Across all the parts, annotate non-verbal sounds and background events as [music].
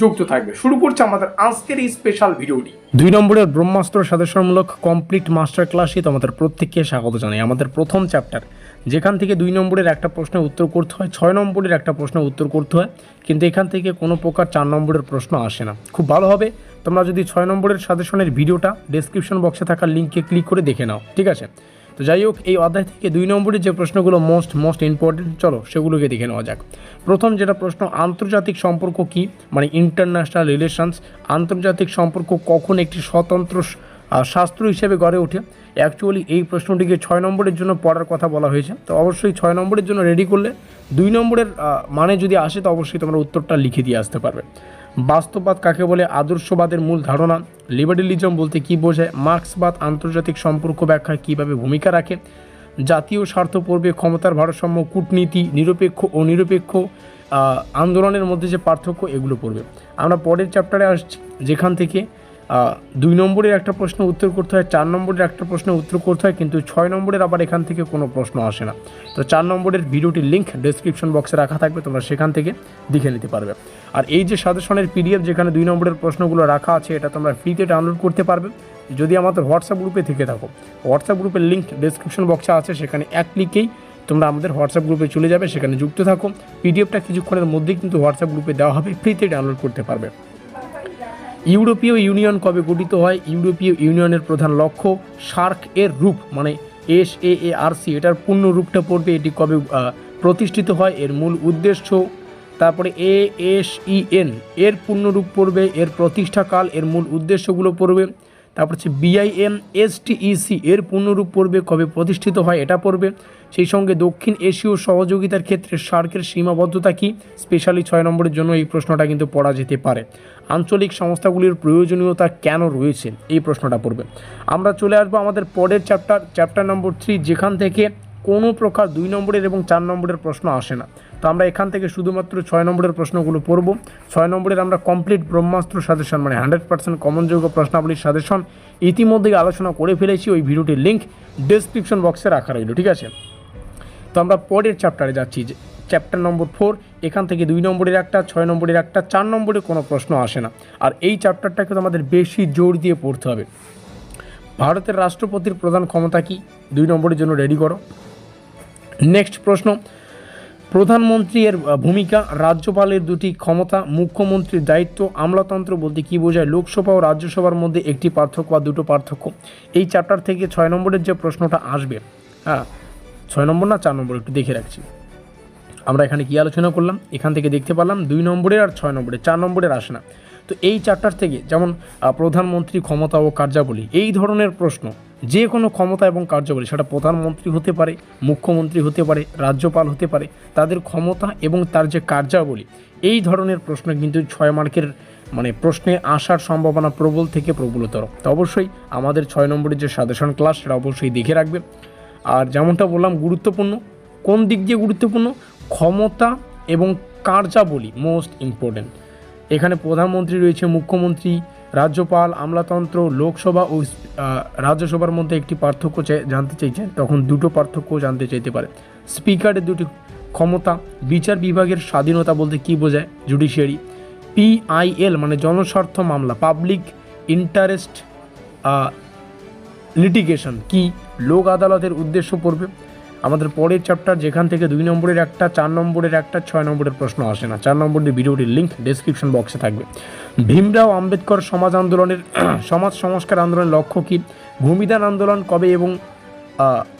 যুক্ত থাকবে। শুরু করছে আমাদের আজকের এই স্পেশাল ভিডিওটি দুই নম্বরের ব্রহ্মাস্ত্র সাজেশনমূলক কমপ্লিট মাস্টার ক্লাসে তোমাদের প্রত্যেককে স্বাগত জানাই। আমাদের প্রথম চ্যাপ্টার যেখান থেকে দুই নম্বরের একটা প্রশ্নের উত্তর করতে হয়, ছয় নম্বরের একটা প্রশ্নের উত্তর করতে হয়, কিন্তু এখান থেকে কোনো প্রকার চার নম্বরের প্রশ্ন আসে না। খুব ভালো হবে, তোমরা যদি ছয় নম্বরের সাজেশনের ভিডিওটা ডেসক্রিপশন বক্সে থাকা লিঙ্কে ক্লিক করে দেখে নাও, ঠিক আছে? তো যাই হোক, এই অধ্যায় থেকে দুই নম্বরের যে প্রশ্নগুলো মোস্ট মোস্ট ইম্পর্টেন্ট চলো সেগুলোকে দেখে নেওয়া যাক। প্রথম যেটা প্রশ্ন, আন্তর্জাতিক সম্পর্ক কি? মানে ইন্টারন্যাশনাল রিলেশনস আন্তর্জাতিক সম্পর্ক কখন একটি স্বতন্ত্র শাস্ত্র হিসেবে গড়ে ওঠে? অ্যাকচুয়ালি এই প্রশ্নটিকে ছয় নম্বরের জন্য পড়ার কথা বলা হয়েছে। তো অবশ্যই ছয় নম্বরের জন্য রেডি করলে, দুই নম্বরের মানে যদি আসে, তো অবশ্যই তোমরা উত্তরটা লিখে দিয়ে আসতে পারবে। বাস্তববাদ কাকে বলে? আদর্শবাদের মূল ধারণা। লিবারেলিজম বলতে কি বোঝায়? মার্ক্সবাদ আন্তর্জাতিক সম্পর্ক ব্যাখ্যায় কীভাবে ভূমিকা রাখে? জাতীয় স্বার্থ পূর্বে ক্ষমতার ভারসাম্য, কূটনীতি, নিরপেক্ষ ও নিরপেক্ষ আন্দোলনের মধ্যে যে পার্থক্য, এগুলো পড়বে। আমরা পরের চ্যাপ্টারে আসছি, যেখান থেকে দুই নম্বরের একটা প্রশ্ন উত্তর করতে হয়, চার নম্বরের একটা প্রশ্ন উত্তর করতে হয়, কিন্তু ছয় নম্বরের আবার এখান থেকে কোনো প্রশ্ন আসে না। তো চার নম্বরের ভিডিওটির লিঙ্ক ডেসক্রিপশন বক্সে রাখা থাকবে, তোমরা সেখান থেকে দেখে নিতে পারবে। আর এই যে সাজেশনের পিডিএফ যেখানে দুই নম্বরের প্রশ্নগুলো রাখা আছে, এটা তোমরা ফ্রিতে ডাউনলোড করতে পারবে। যদি আমাদের হোয়াটসঅ্যাপ গ্রুপে থেকে থাকো হোয়াটসঅ্যাপ গ্রুপের লিঙ্ক ডেসক্রিপশন বক্সে আছে, সেখানে এক ক্লিকেই তোমরা আমাদের হোয়াটসঅ্যাপ গ্রুপে চলে যাবে, সেখানে যুক্ত থাকো। পিডিএফটা কিছুক্ষণের মধ্যেই কিন্তু হোয়াটসঅ্যাপ গ্রুপে দেওয়া হবে ফ্রিতে ডাউনলোড করতে পারবে। ইউরোপীয় ইউনিয়ন কবে গঠিত হয়? ইউরোপীয় ইউনিয়নের প্রধান লক্ষ্য সার্ক এর রূপ মানে S A A R C এটার পূর্ণ রূপটা পড়বে, এটি কবে প্রতিষ্ঠিত হয়, এর মূল উদ্দেশ্য। তারপরে এ এস ই এন এর পূর্ণরূপ পড়বে, এর প্রতিষ্ঠাকাল, এর মূল উদ্দেশ্যগুলো পড়বে। তারপর হচ্ছে বিআইএম এসটিইসি এর পূর্ণরূপ পড়বে, কবে প্রতিষ্ঠিত হয় এটা পড়বে। সেই সঙ্গে দক্ষিণ এশীয় সহযোগিতার ক্ষেত্রে সার্কের সীমাবদ্ধতা কি? স্পেশালি ছয় নম্বরের জন্য এই প্রশ্নটা কিন্তু পড়া যেতে পারে। আঞ্চলিক সংস্থাগুলির প্রয়োজনীয়তা কেন রয়েছে? এই প্রশ্নটা পড়বে। আমরা চলে আসব আমাদের পরের চ্যাপ্টার চ্যাপ্টার নম্বর থ্রি যেখান থেকে কোনো প্রকার দুই নম্বরের এবং চার নম্বরের প্রশ্ন আসে না। তো আমরা এখান থেকে শুধুমাত্র ছয় নম্বরের প্রশ্নগুলো পড়ব। ছয় নম্বরের আমরা কমপ্লিট ব্রহ্মাস্ত্র সাজেশন মানে হান্ড্রেড পার্সেন্ট কমনযোগ্য প্রশ্নাবলীর সাজেশন ইতিমধ্যেই আলোচনা করে ফেলেছি। ওই ভিডিওটির লিঙ্ক ডেসক্রিপশন বক্সে রাখা রইল, ঠিক আছে? তো আমরা পরের চ্যাপ্টারে যাচ্ছি। যে চ্যাপ্টার নম্বর ফোর এখান থেকে দুই নম্বরের একটা, ছয় নম্বরের একটা, চার নম্বরে কোনো প্রশ্ন আসে না। আর এই চ্যাপ্টারটাকে তো আমাদের বেশি জোর দিয়ে পড়তে হবে। ভারতের রাষ্ট্রপতির প্রধান ক্ষমতা কি? দুই নম্বরের জন্য রেডি করো। নেক্সট প্রশ্ন। প্রধানমন্ত্রী এর ভূমিকা, রাজ্যপালের দুটি ক্ষমতা, মুখ্যমন্ত্রীর দায়িত্ব, আমলাতন্ত্র বলতে কী বোঝায়? লোকসভা ও রাজ্যসভার মধ্যে একটি পার্থক্য বা দুটো পার্থক্য। এই চ্যাপ্টার থেকে ছয় নম্বরের যে প্রশ্নটা আসবে হ্যাঁ ছয় নম্বর না চার নম্বর একটু দেখে রাখছি। আমরা এখানে কী আলোচনা করলাম? এখান থেকে দেখতে পারলাম দুই নম্বরের আর ছয় নম্বরের, চার নম্বরের আসে না। তো এই চারটার থেকে যেমন প্রধানমন্ত্রী ক্ষমতা ও কার্যাবলী, এই ধরনের প্রশ্ন, যে কোনো ক্ষমতা এবং কার্যাবলী, সেটা প্রধানমন্ত্রী হতে পারে, মুখ্যমন্ত্রী হতে পারে, রাজ্যপাল হতে পারে, তাদের ক্ষমতা এবং তার যে কার্যাবলী, এই ধরনের প্রশ্ন কিন্তু ছয় মার্কের মানে প্রশ্নে আসার সম্ভাবনা প্রবল থেকে প্রবলতর। তো অবশ্যই আমাদের ছয় নম্বরের যে সাজেশন ক্লাস, সেটা অবশ্যই দেখে রাখবে। আর যেমনটা বললাম, গুরুত্বপূর্ণ। কোন দিক দিয়ে গুরুত্বপূর্ণ? ক্ষমতা এবং কার্যাবলী মোস্ট ইম্পর্টেন্ট এখানে প্রধানমন্ত্রী রয়েছে মুখ্যমন্ত্রী, রাজ্যপাল, আমলাতন্ত্র, লোকসভা ও রাজ্যসভার মধ্যে একটি পার্থক্য জানতে চাইছেন। তখন দুটো পার্থক্য জানতে চাইতে পারে। স্পিকারের দুটি ক্ষমতা, বিচার বিভাগের স্বাধীনতা বলতে কী বোঝায়? জুডিশিয়ারি। পিআইএল মানে জনস্বার্থ মামলা, পাবলিক ইন্টারেস্ট লিটিগেশন, কি? লোক আদালতের উদ্দেশ্য পড়বে। আমাদের পরের চ্যাপ্টার যেখান থেকে দুই নম্বরের একটা, চার নম্বরের একটা, ছয় নম্বরের প্রশ্ন আসে না। চার নম্বরের ভিডিওটির লিঙ্ক ডেসক্রিপশন বক্সে থাকবে। ভীমরাও আম্বেদকর সমাজ আন্দোলনের, [clears throat] সমাজ সংস্কার আন্দোলনের লক্ষ্য কী? ভূমিদান আন্দোলন কবে এবং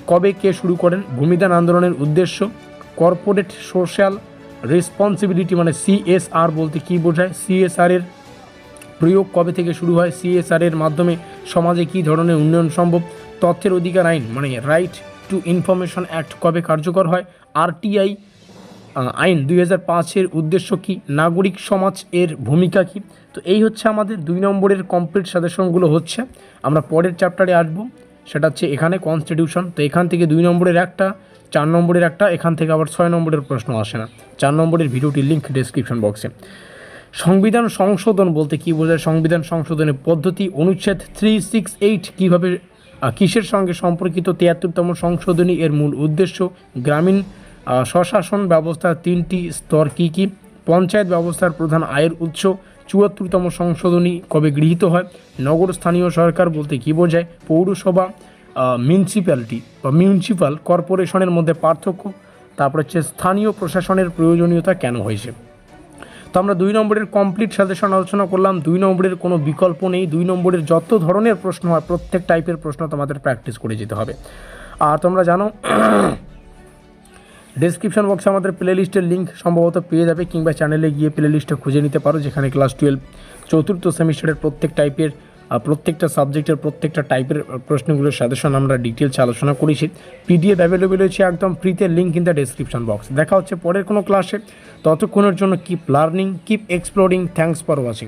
কবে কে শুরু করেন? ভূমিদান আন্দোলনের উদ্দেশ্য? কর্পোরেট সোশ্যাল রেসপন্সিবিলিটি মানে সিএসআর বলতে কী বোঝায়? সিএসআর এর প্রয়োগ কবে থেকে শুরু হয়? সিএসআর এর মাধ্যমে সমাজে কী ধরনের উন্নয়ন সম্ভব? তথ্যের অধিকার আইন মানে রাইট টু ইনফরমেশন অ্যাক্ট কবে কার্যকর হয়? আরটিআই আইন দুই পাঁচের উদ্দেশ্য কী? নাগরিক সমাজ এর ভূমিকা কী? তো এই হচ্ছে আমাদের দুই নম্বরের কমপ্লিট সাজেশনগুলো হচ্ছে। আমরা পরের চ্যাপ্টারে আসব। সেটা হচ্ছে এখানে কনস্টিটিউশন তো এখান থেকে দুই নম্বরের একটা, চার নম্বরের একটা, এখান থেকে আবার ছয় নম্বরের প্রশ্ন আসে না। চার নম্বরের ভিডিওটির লিঙ্ক ডেসক্রিপশন বক্সে সংবিধান সংশোধন বলতে কী বোঝায়? সংবিধান সংশোধনের পদ্ধতি, অনুচ্ছেদ থ্রি সিক্স এইট কীভাবে কিসের সঙ্গে সম্পর্কিত তিয়াত্তরতম সংশোধনী এর মূল উদ্দেশ্য? গ্রামীণ স্বশাসন ব্যবস্থার তিনটি স্তর কী কী? পঞ্চায়েত ব্যবস্থার প্রধান আয়ের উৎস, চুয়াত্তরতম সংশোধনী কবে গৃহীত হয়? নগর স্থানীয় সরকার বলতে কী বোঝায়? পৌরসভা মিউনিসিপ্যালিটি বা মিউনিসিপ্যাল কর্পোরেশনের মধ্যে পার্থক্য, তারপর হচ্ছে স্থানীয় প্রশাসনের প্রয়োজনীয়তা কেন হয়েছে? তো আমরা দুই নম্বরের কমপ্লিট সাজেশন আলোচনা করলাম। দুই নম্বরের কোনো বিকল্প নেই। দুই নম্বরের যত ধরনের প্রশ্ন হয়, প্রত্যেক টাইপের প্রশ্ন তোমাদের প্র্যাকটিস করে যেতে হবে। আর তোমরা জানো [coughs] ডিসক্রিপশন বক্সে আমাদের প্লে লিস্টের লিঙ্ক সম্ভবত পেয়ে যাবে, কিংবা চ্যানেলে গিয়ে প্লে লিস্টটা খুঁজে নিতে পারো, যেখানে ক্লাস টুয়েলভ চতুর্থ সেমিস্টারের প্রত্যেক টাইপের প্রত্যেকটা সাবজেক্টের প্রত্যেকটা টাইপের প্রশ্নগুলোর সাজেশন আমরা ডিটেলস আলোচনা করেছি। পিডিএফ অ্যাভেলেবেল হয়েছে একদম ফ্রিতে link in the description box দেখা হচ্ছে পরের কোনো ক্লাসে ততক্ষণের জন্য keep learning keep exploring thanks for watching